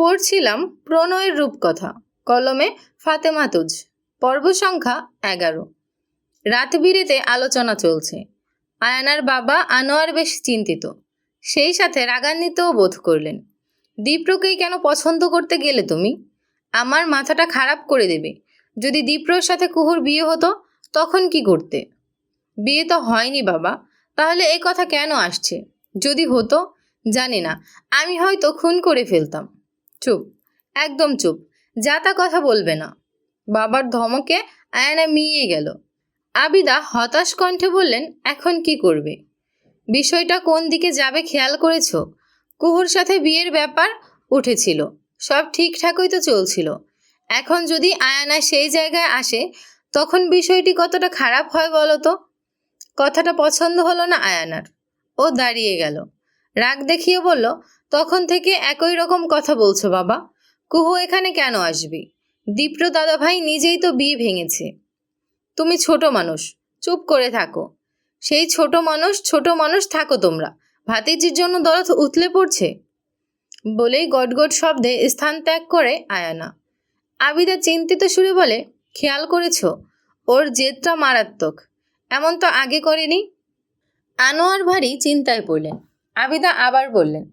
পড়ছিলাম প্রণয়ের রূপকথা, কলমে ফাতেমা তুজ, পর্ব সংখ্যা এগারো। রাত বিরেতে আলোচনা চলছে। আয়ানার বাবা আনোয়ার বেশ চিন্তিত। সেই সাথে রাগান্বিতও বোধ করলেন। দীপ্রকেই কেন পছন্দ করতে গেলে তুমি? আমার মাথাটা খারাপ করে দেবে। যদি দীপ্রর সাথে কুহুর বিয়ে হতো, তখন কি করতে? বিয়ে তো হয়নি বাবা, তাহলে এই কথা কেন আসছে? যদি হতো, জানি না। আমি হয়তো খুন করে ফেলতাম। চুপ, একদম চুপ। যা তা কথা বলবে না। বাবার ধমকে আয়না মিইয়ে গেল। আবিদা হতাশ কণ্ঠে বললেন, এখন কি করবে? বিষয়টা কোন দিকে যাবে খেয়াল করেছ? কুহুর সাথে বিয়ের ব্যাপার উঠেছিল। সব ঠিকঠাকই তো চলছিল। এখন যদি আয়ানা সেই জায়গায় আসে, তখন বিষয়টি কতটা খারাপ হয় বলো তো? কথাটা পছন্দ হলো না আয়ানার। ও দাঁড়িয়ে গেল। রাগ দেখিয়ে বলল, তখন থেকে একই রকম কথা বলছো বাবা। কুহু, এখানে কেন আসবি? দীপ্র দাদাভাই নিজেই তো বিয়ে ভেঙেছে। তুমি ছোট মানুষ, চুপ করে থাকো। সেই ছোট মানুষ ছোট মানুষ থাকো তোমরা। ভাতিজির জন্য দরদ উতলে পড়ছে? বলেই গটগট শব্দে স্থান ত্যাগ করে আয়ানা। আবিদা চিন্তিত সুরে বলে, খেয়াল করেছ? ওর জেদটা মারাত্মক। এমন তো আগে করেনি? আনোয়ার ভারী চিন্তায় পড়লেন। আবিদা আবার বললেন,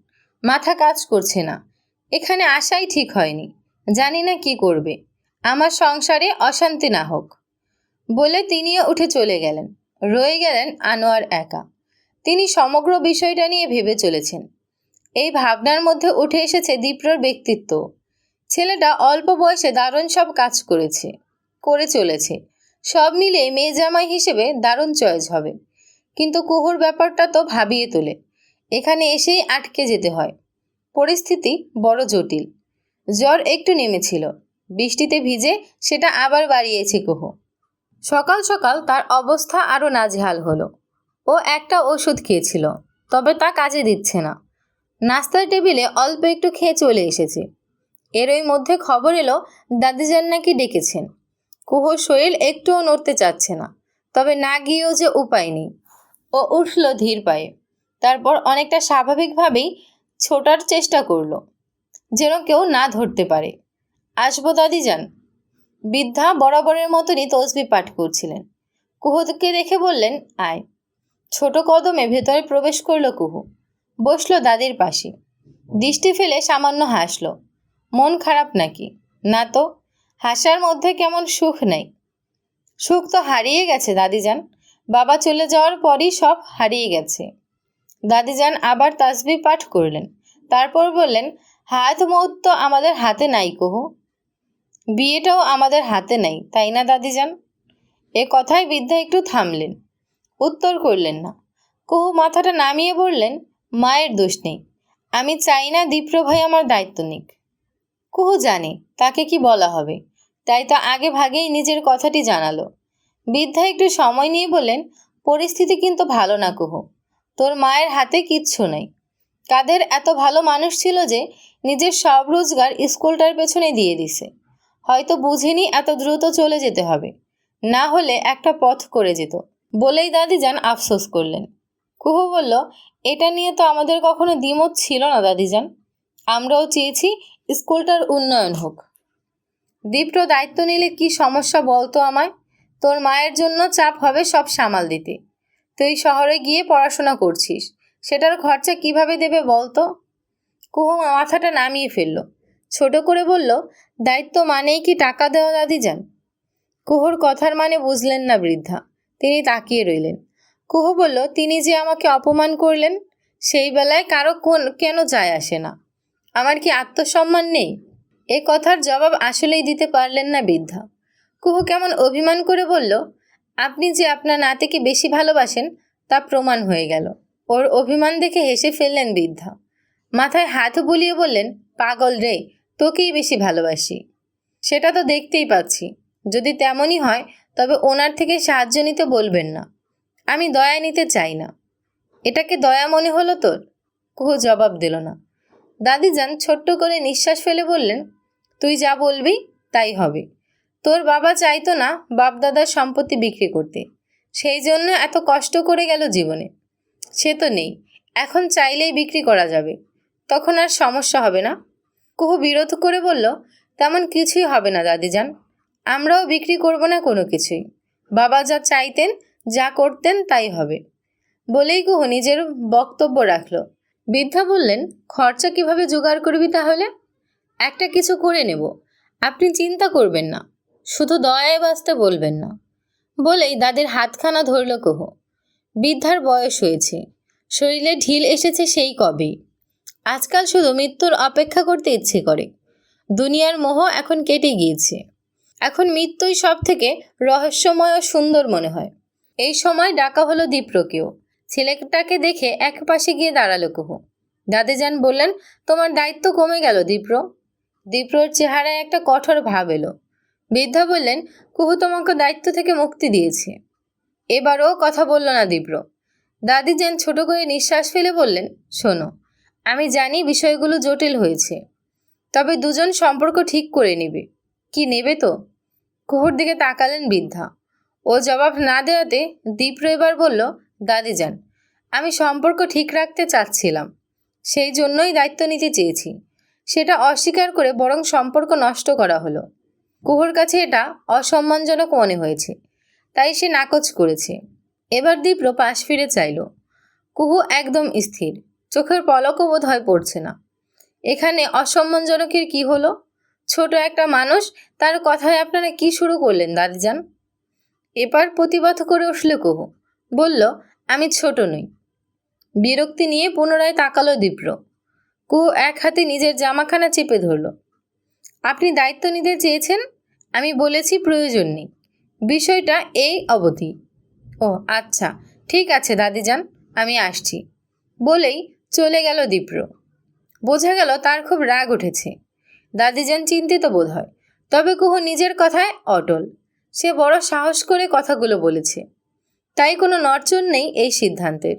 মাথা কাজ করছে না। এখানে আসাই ঠিক হয়নি। জানি না কি করবে। আমার সংসারে অশান্তি না হোক। বলে তিনিও উঠে চলে গেলেন। রয়ে গেলেন আনোয়ার একা। তিনি সমগ্র বিষয়টা নিয়ে ভেবে চলেছেন। এই ভাবনার মধ্যে উঠে এসেছে দীপ্রর ব্যক্তিত্ব। ছেলেটা অল্প বয়সে দারুণ সব কাজ করেছে, করে চলেছে। সব মিলে মেয়ে জামাই হিসেবে দারুণ চয়েস হবে। কিন্তু কুহুর ব্যাপারটা তো ভাবিয়ে তোলে। এখানে এসেই আটকে যেতে হয়। পরিস্থিতি বড় জটিল। জ্বর একটু নেমেছিল। বৃষ্টিতে ভিজে সেটা আবার বাড়িয়েছে কুহু। সকাল সকাল তার অবস্থা আরও নাজেহাল হলো। ও একটা ওষুধ খেয়েছিল, তবে তা কাজে দিচ্ছে না। নাস্তার টেবিলে অল্প একটু খেয়ে চলে এসেছে। এরই মধ্যে খবর এলো, দাদিজান নাকি ডেকেছেন। কুহুর শরীর একটুও নড়তে চাচ্ছে না, তবে না গিয়েও যে উপায় নেই। ও উঠল ধীর পায়ে। তারপর অনেকটা স্বাভাবিকভাবেই ছোটার চেষ্টা করল, যেন কেউ না ধরতে পারে। আসব দাদি যান বৃদ্ধা বরাবরের মতনই তসবি পাঠ করছিলেন। কুহুকে দেখে বললেন, আয়। ছোট কদমে ভেতরে প্রবেশ করল কুহু। বসল দাদির পাশে। দৃষ্টি ফেলে সামান্য হাসল। মন খারাপ নাকি? না তো, হাসার মধ্যে কেমন সুখ নেই? সুখ তো হারিয়ে গেছে দাদিজান। বাবা চলে যাওয়ার পরই সব হারিয়ে গেছে। দাদিজান আবার তাসবি পাঠ করলেন। তারপর বললেন, হাত মৌত তো আমাদের হাতে নাই কহু। বিয়েটাও আমাদের হাতে নাই, তাই না দাদিজান? এ কথায় বৃদ্ধা একটু থামলেন। উত্তর করলেন না। কহু মাথাটা নামিয়ে বললেন, মায়ের দোষ নেই। আমি চাই না দীপ্র ভাই আমার দায়িত্ব নিক। কুহু জানে, তাকে কি বলা হবে। তাই তো আগে ভাগেই নিজের কথাটি জানালো। বৃদ্ধা একটু সময় নিয়ে বললেন, পরিস্থিতি কিন্তু ভালো না কুহু। তোর মায়ের হাতে কিচ্ছু নেই। কাদের এত ভালো মানুষ ছিল যে নিজের সব রোজগার স্কুলটার পেছনে দিয়ে দিছে। হয়তো বুঝিনি এত দ্রুত চলে যেতে হবে। না হলে একটা পথ করে যেত। বলেই দাদি যান আফসোস করলেন। কুহু বলল, এটা নিয়ে তো আমাদের কখনো দ্বিমত ছিল না দাদিজান আমরাও চেয়েছি স্কুলটার উন্নয়ন হোক। দীপ্র দায়িত্ব নিলে কি সমস্যা বলতো আমায়? তোর মায়ের জন্য চাপ হবে সব সামাল দিতে। তুই শহরে গিয়ে পড়াশোনা করছিস। সেটার খরচা কীভাবে দেবে বলতো? কুহু মাথাটা নামিয়ে ফেলল। ছোট করে বলল, দায়িত্ব মানেই কি টাকা দেওয়া দাদি যান কুহুর কথার মানে বুঝলেন না বৃদ্ধা। তিনি তাকিয়ে রইলেন। কুহু বলল, তিনি যে আমাকে অপমান করলেন, সেই বেলায় কারও কোন, কেন যায় আসে না? আমার কি আত্মসম্মান নেই? এ কথার জবাব আসলেই দিতে পারলেন না বৃদ্ধা। কুহু কেমন অভিমান করে বলল আপনি যে আপনার নাতিকে বেশি ভালোবাসেন, তা প্রমাণ হয়ে গেল। ওর অভিমান দেখে হেসে ফেললেন বৃদ্ধা। মাথায় হাত বুলিয়ে বললেন, পাগল রে, তোকেই বেশি ভালোবাসি। সেটা তো দেখতেই পাচ্ছি। যদি তেমনই হয়, তবে ওনার থেকে সাহায্য নিতে বলবেন না। আমি দয়া নিতে চাই না। এটাকে দয়া মনে হলো তোর? কুহু জবাব দিল না। দাদিজান ছোট্ট করে নিঃশ্বাস ফেলে বললেন, তুই যা বলবি, তাই হবে। তোর বাবা চাইতো না বাপদাদার সম্পত্তি বিক্রি করতে। সেই জন্য এত কষ্ট করে গেল জীবনে। সে তো নেই, এখন চাইলেই বিক্রি করা যাবে। তখন আর সমস্যা হবে না। কুহু বিরোধ করে বলল, তেমন কিছুই হবে না দাদিজান। আমরাও বিক্রি করব না কোনো কিছুই। বাবা যা চাইতেন, যা করতেন তাই হবে। বলেই কুহু নিজের বক্তব্য রাখল। বৃদ্ধা বললেন, খরচা কীভাবে জোগাড় করবি তাহলে? একটা কিছু করে নেব। আপনি চিন্তা করবেন না। শুধু দয়ায় বাঁচতে বলবেন না। বলেই দাদির হাতখানা ধরল কুহু। বৃদ্ধার বয়স হয়েছে। শরীরে ঢিল এসেছে সেই কবেই। আজকাল শুধু মৃত্যুর অপেক্ষা করতে ইচ্ছে করে। দুনিয়ার মোহ এখন কেটে গিয়েছে। এখন মৃত্যুই সব থেকে রহস্যময় ও সুন্দর মনে হয়। এই সময় ডাকা হলো দীপ্রকেও। ছেলেটাকে দেখে এক পাশে গিয়ে দাঁড়াল কুহু। দাদিজান বললেন, তোমার দায়িত্ব কমে গেল দীপ্র। দীপ্রর চেহারায় একটা কঠোর ভাব এলো। বৃদ্ধা বললেন, কুহু তোমাকে দায়িত্ব থেকে মুক্তি দিয়েছে। এবারও কথা বলল না দীপ্র যেন ছোট করে নিঃশ্বাস ফেলে বললেন, শোনো, আমি জানি বিষয়গুলো জটিল হয়েছে, তবে দুজন সম্পর্ক ঠিক করে নেবে। কি নেবে তো? কুহুর দিকে তাকালেন বৃদ্ধা। ও জবাব না দেওয়াতে দীপ্র এবার বলল, দাদি যান, আমি সম্পর্ক ঠিক রাখতে চাচ্ছিলাম, সেই জন্যই দায়িত্ব নিতে চেয়েছি। সেটা অস্বীকার করে বরং সম্পর্ক নষ্ট করা হলো। কুহুর কাছে এটা অসম্মানজনক মনে হয়েছে। তাই সে নাকচ করেছে। এবার দীপ্র পাশ ফিরে চাইল। কুহু একদম স্থির। চোখের পলকও বোধ হয় পড়ছে না। এখানে অসম্মানজনকের কি হলো? ছোট একটা মানুষ, তার কথায় আপনারা কি শুরু করলেন, দাদিজান? এবার প্রতিবাদ করে উঠল কুহু। বলল, আমি ছোট নই। বিরক্তি নিয়ে পুনরায় তাকালো দীপ্র। কুহু এক হাতে নিজের জামাখানা চেপে ধরল। আপনি দায়িত্ব নিতে চেয়েছেন? আমি বলেছি প্রয়োজন নেই। বিষয়টা এই অবধি। ও আচ্ছা ঠিক আছে দাদিজান, আমি আসছি। বলেই চলে গেল দীপ্র। বোঝা গেল তার খুব রাগ উঠেছে। দাদি দাদিজান চিন্তিত বোধ হয়। তবে কুহু নিজের কথায় অটল। সে বড় সাহস করে কথাগুলো বলেছে। তাই কোনো নড়চড় নেই এই সিদ্ধান্তের।